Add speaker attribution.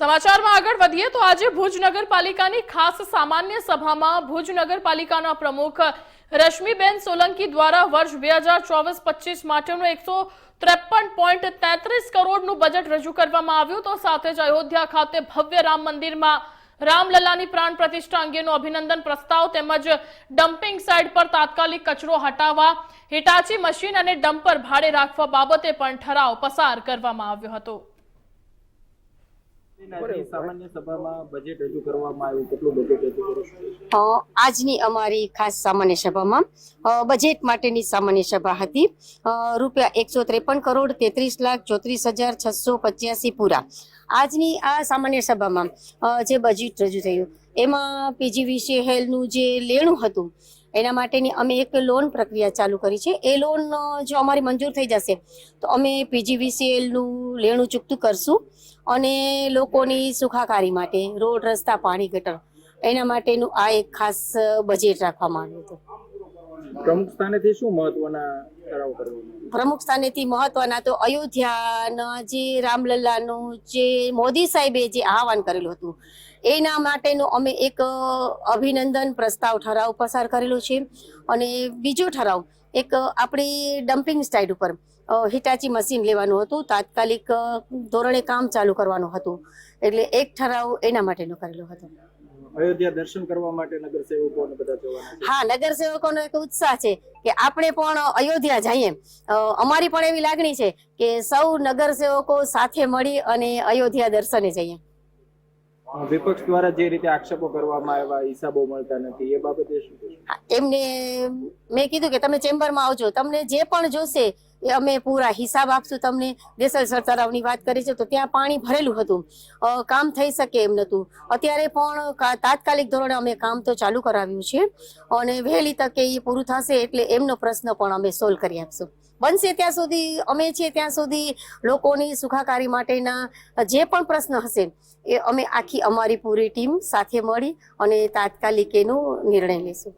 Speaker 1: સમાચારમાં આગળ વધીએ તો આજે ભુજ નગરપાલિકાની ખાસ સામાન્ય સભામાં ભુજ નગરપાલિકાના પ્રમુખ રશ્મિબેન સોલંકી દ્વારા વર્ષ બે હજાર ચોવીસ પચીસ માટેનું એકસો ત્રેપન પોઈન્ટ તેત્રીસ કરોડનું બજેટ રજૂ કરવામાં આવ્યું તો સાથે જ અયોધ્યા ખાતે ભવ્ય રામ મંદિરમાં રામલલાની પ્રાણ પ્રતિષ્ઠા અંગેનો અભિનંદન પ્રસ્તાવ તેમજ ડમ્પિંગ સાઇટ પર તાત્કાલિક કચરો હટાવવા, હિટાચી મશીન અને ડમ્પર ભાડે રાખવા બાબતે પણ ઠરાવ પસાર કરવામાં આવ્યો હતો.
Speaker 2: સામાન્ય સભામાં બજેટ રજૂ કરવામાં આવ્યું. કેટલું બજેટ રજૂ કરો
Speaker 3: આજની અમારી ખાસ સામાન્ય સભામાં બજેટ માટેની સામાન્ય સભા હતી. રૂપિયા એકસો ત્રેપન કરોડ તેત્રીસ લાખ ચોત્રીસ હજાર છસો પચ્યાસી પૂરા. આજની આ સામાન્ય સભામાં જે બજેટ રજૂ થયું એમાં પીજીવીસીએલનું જે લેણું હતું એના માટેની અમે એક લોન પ્રક્રિયા ચાલુ કરી છે. એ લોન જો અમારી મંજૂર થઈ જશે, તો અમે પીજીવીસીએલનું લેણું ચૂકતું કરશું અને લોકોની સુખાકારી માટે, રોડ, રસ્તા, પાણી, ગટર, એના માટેનું આ એક ખાસ બજેટ રાખવામાં આવ્યું હતું.
Speaker 2: પ્રમુખ સ્થાનેથી શું મહત્વના ઠરાવ કરવામાં
Speaker 3: પ્રમુખ સ્થાનેથી મહત્વના તો અયોધ્યાના જે રામલલ્લાનું જે મોદી સાહેબે જે આહવાન કરેલું હતું, એના માટેનો અમે એક અભિનંદન પ્રસ્તાવ ઠરાવ પસાર કરેલો છે. અને બીજો ઠરાવ, એક, આપણી ડમ્પિંગ સાઇટ ઉપર હિટાચી મશીન લેવાનું હતું, તાત્કાલિક ધોરણે કામ ચાલુ કરવાનું હતું. એટલે એક ઠરાવ એના માટેનો કરેલો હતો.
Speaker 2: અયોધ્યા દર્શન કરવા માટે બધા જવાના છે.
Speaker 3: હા નગરસેવકોનો એક ઉત્સાહ છે કે આપણે પણ અયોધ્યા જઈએ. અમારી પણ એવી લાગણી છે કે સૌ નગરસેવકો સાથે મળી અને અયોધ્યા દર્શને જઈએ.
Speaker 2: વિપક્ષ દ્વારા જે રીતે આક્ષેપો કરવામાં આવ્યા હિસાબો મળતા નથી એ બાબતે શું
Speaker 3: એમને મેં કીધું કે તમે ચેમ્બરમાં આવજો તમને જે પણ જોશે એ અમે પૂરા હિસાબ આપશું તમને. દેસલસર તળાવની વાત કરી છે તો ત્યાં પાણી ભરેલું હતું. કામ થઈ શકે એમ નહોતું અત્યારે પણ તાત્કાલિક ધોરણે અમે કામ તો ચાલુ કરાવ્યું છે. અને વહેલી તકે એ પૂરું થશે એટલે એમનો પ્રશ્ન પણ અમે સોલ્વ કરી આપશું. બનશે ત્યાં સુધી, અમે છીએ ત્યાં સુધી લોકોની સુખાકારી માટેના જે પણ પ્રશ્ન હશે, એ અમે આખી અમારી પૂરી ટીમ સાથે મળી અને તાત્કાલિક એનો નિર્ણય લેશું.